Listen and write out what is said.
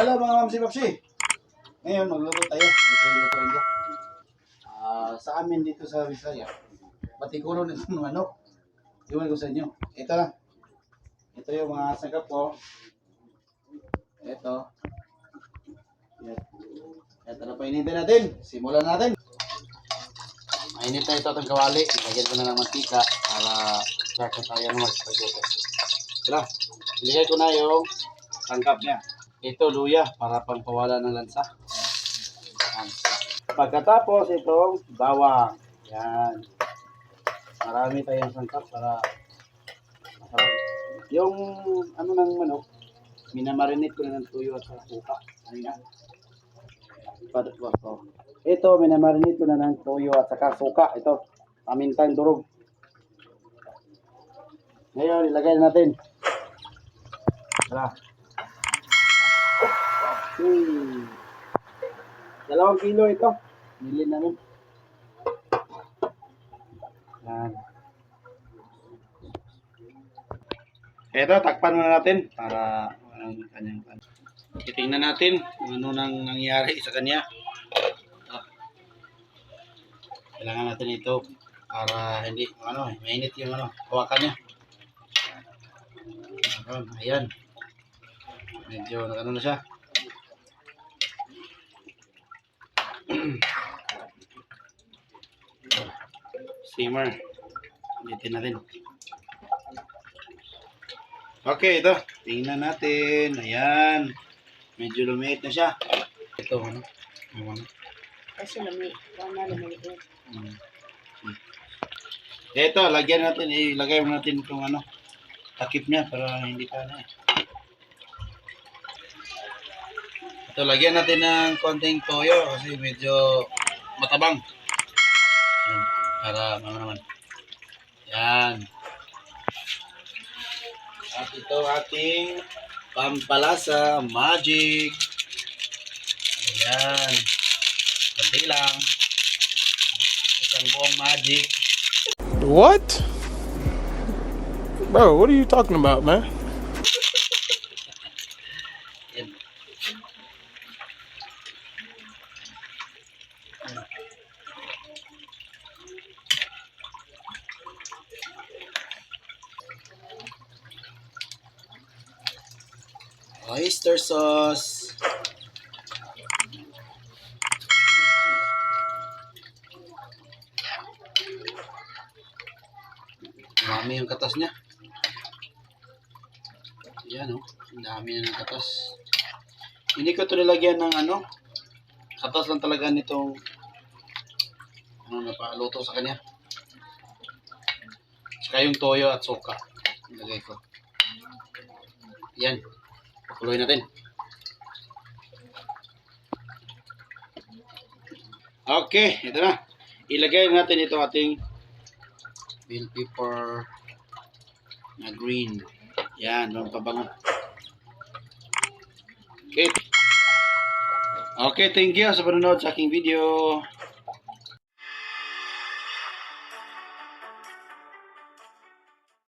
Hello mga mamsi papsi. Ngayon magluto tayo. Ito yung lutuin ko. Ah, sa amin dito sa Visaya. Patikulo nito ng ano. Iwan ko sa inyo. Ito lang. Ito yung mga sagap ko. Ito. Ito na painitin natin. Simulan natin. Mainit na ito itong kawali. Ilagyan ko na ng mantika para start na tayo ng magpagluto. Tara, iligay ko na yung tangkap niya. Ito luya para pampawala ng lansa. Yan. Pagkatapos itong bawang. Yan. Marami tayong sangkap para masarap. Yung ano ng manok, minamarinate ko na ng tuyo at saka suka. Ano yan? Padatwas ko. Ito, minamarinate ko na ng tuyo at saka suka. Ito, pamintang durog. Ngayon, ilagay natin. Tara. Hmm. Dalawang kilo ito. Nili namin. Yan. Ito, takpan muna natin para ang kanyang pan. Titingnan natin kung ano nang nangyari sa kanya. Ah. Kailangan natin ito para hindi ano, mainit yung ano, hawakan niya. Ayan. Medyo ano na siya. Simmer. Ulitin natin. Okay, ito. Tingnan natin. Ayan. Medyo lumiit na siya. Ito, ano? Ano, ano? Kasi lami, wala lumiliit. Hmm. Ito, lagyan natin, ilagay mo natin itong ano, takip niya para hindi pa ano eh. Ito, lagyan natin ng konting toyo kasi medyo matabang. Para ano naman. Yan. At ito ating pampalasa magic. Ayan. Kunti lang. Isang buong magic. What? Bro, what are you talking about, man? Oyster sauce. Marami yung katas niya. Yan oh. Ang dami na ng katas. Hindi ko ito nilagyan ng ano. Katas lang talaga nitong ano na paluto sa kanya. Saka yung toyo at suka. Ilagay ko. Yan. Pakuloy natin. Okay, ito na. Ilagay natin ito ating bell pepper na green. Yan, ang pabango. Okay. Okay, thank you sa panonood sa aking video.